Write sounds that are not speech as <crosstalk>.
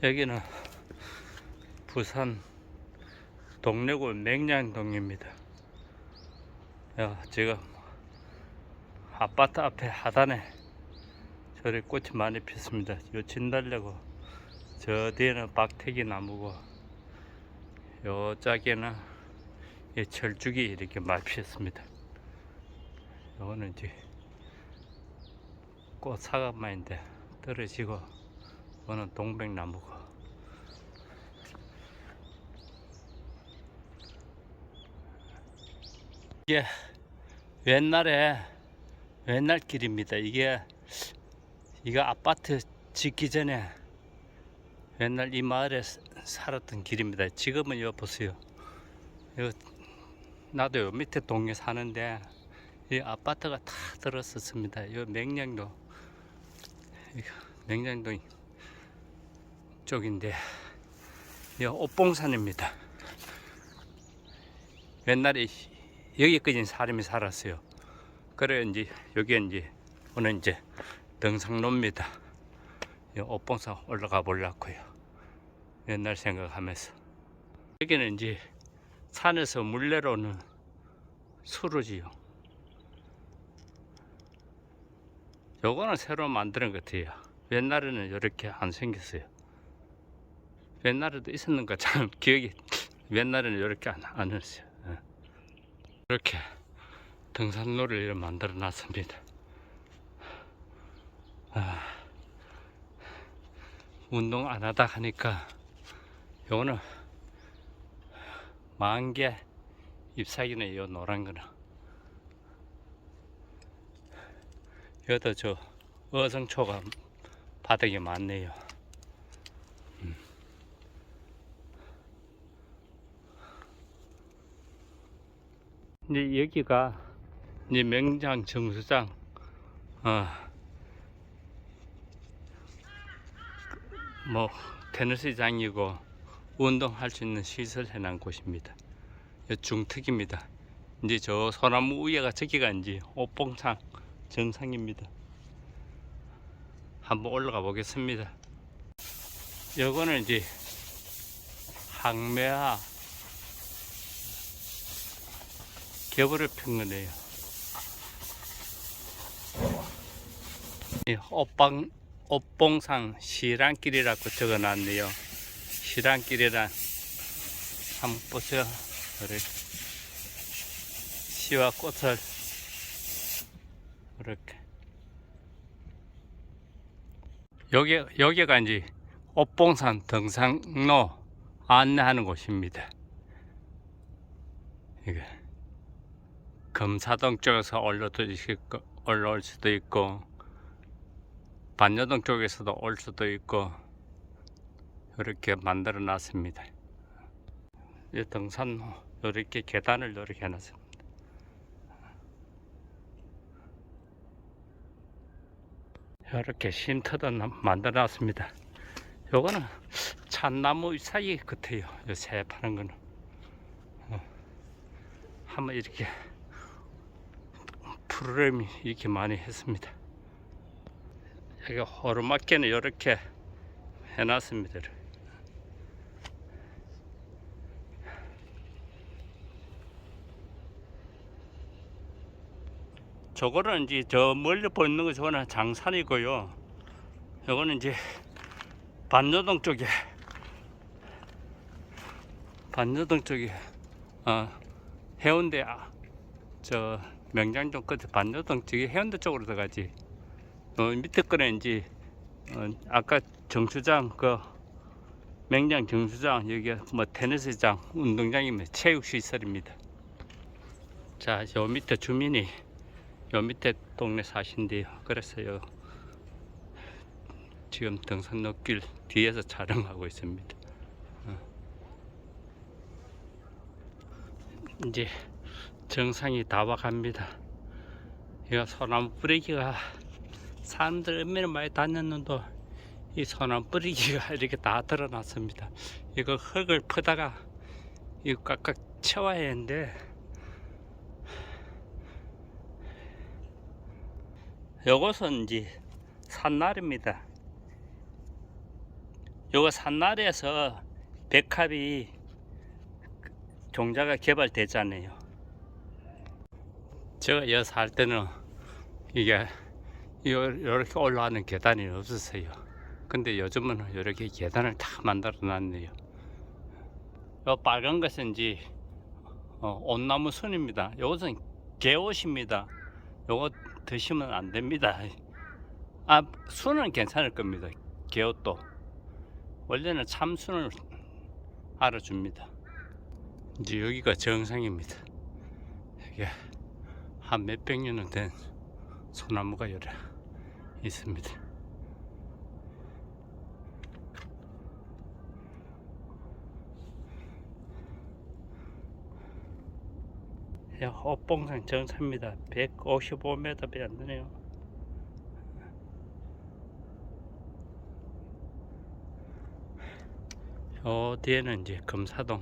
여기는 부산 동래구 맹량동입니다. 야, 지금 아파트 앞에 하단에 저리 꽃이 많이 피었습니다. 요 진달래고 저 뒤에는 박태기 나무고 요 짝에는 이 철쭉이 이렇게 많이 피었습니다. 요거는 이제 꽃 사과만인데 떨어지고 이거는 동백나무고 이게 옛날에 옛날 길입니다. 이게 이거 아파트 짓기 전에 옛날 이 마을에 사- 살았던 길입니다. 지금은 이거 보세요. 이거 나도 요 밑에 동에 사는데 이 아파트가 다 들었었습니다. 이 맹량도 이거 맹량동 쪽인데 이 옥봉산입니다. 옛날에 여기까지 사람이 살았어요. 그래 이제 여기 이제 오늘 이제 등산로입니다. 이 옥봉산 올라가 보려고요. 옛날 생각하면서 여기는 이제 산에서 물 내려오는 수로지요. 요거는 새로 만드는 것 같아요. 옛날에는 이렇게 안 생겼어요. 옛날에도 있었는가 참 <laughs> 기억이 옛날에는 이렇게 안, 안 했어요. 예. 이렇게 등산로를 만들어 놨습니다. 아, 운동 안 하다 하니까 요거는 만개 잎사귀네 요 노란 거는 여기도 저 어성초가 바닥에 많네요. 이제 여기가 이제 명장 정수장 어, 뭐 테니스장이고 운동할 수 있는 시설 해 놓은 곳입니다. 이 중특입니다. 이제 저 소나무 위에가 저기가 이제 옥봉산 정상입니다. 한번 올라가 보겠습니다. 요거는 이제 항매화 거네요. 이 옥방 옥봉산 시랑길이라고 적어놨네요. 시랑길이란 한번 보세요. 이렇게 시와 꽃을 이렇게 여기 여기가 이제 옥봉산 등산로 안내하는 곳입니다. 이게 금사동 쪽에서 올라올 수도 있고 반여동 쪽에서도 올 수도 있고 이렇게 만들어 놨습니다. 이 등산로 이렇게 계단을 이렇게 해놨습니다. 이렇게 쉼터도 나- 만들어 놨습니다. 요거는 참나무 사이 같아요. 요 새파란 거는. 어. 한번 이렇게 프로그램이 이렇게 많이 했습니다. 여기 호르마켓는 이렇게 해놨습니다. 저거는 이제 저 멀리 보이는 거 저거는 장산이고요. 요거는 이제 반여동 쪽에 반여동 쪽에 어, 해운대 아, 저 명장동 끝에 반여동 쪽에 해운대 쪽으로 들어가지. 어, 밑에 거는 이제 어, 아까 정수장 그 맹장 정수장 여기 뭐 테니스장 운동장이면 체육 시설입니다. 자, 요 밑에 주민이 요 밑에 동네 사신대요. 그래서요 지금 등산로길 뒤에서 촬영하고 있습니다. 어. 이제 정상이 다 와갑니다. 이거 소나무 뿌리기가 사람들 얼마나 많이 다녔는데 이 소나무 뿌리기가 <laughs> 이렇게 다 드러났습니다. 이거 흙을 퍼다가 이거 꽉꽉 채워야 하는데 요것은 이제 산날입니다. 요거 산날에서 백합이 종자가 개발되잖아요. 제가 여기 살 때는 이게 이렇게 올라가는 계단이 없었어요. 근데 요즘은 이렇게 계단을 다 만들어 놨네요. 요 빨간 것은 이제 어, 온나무 순입니다. 요것은 개옷입니다. 요거 드시면 안 됩니다. 아, 순은 괜찮을 겁니다. 개옷도. 원래는 참순을 알아줍니다. 이제 여기가 정상입니다. 이게 한 몇백 년은 된 소나무가 여러 있습니다. 야, 헛봉산 정상입니다. 155m밖에 안 되네요. 어 뒤에는 이제 금사동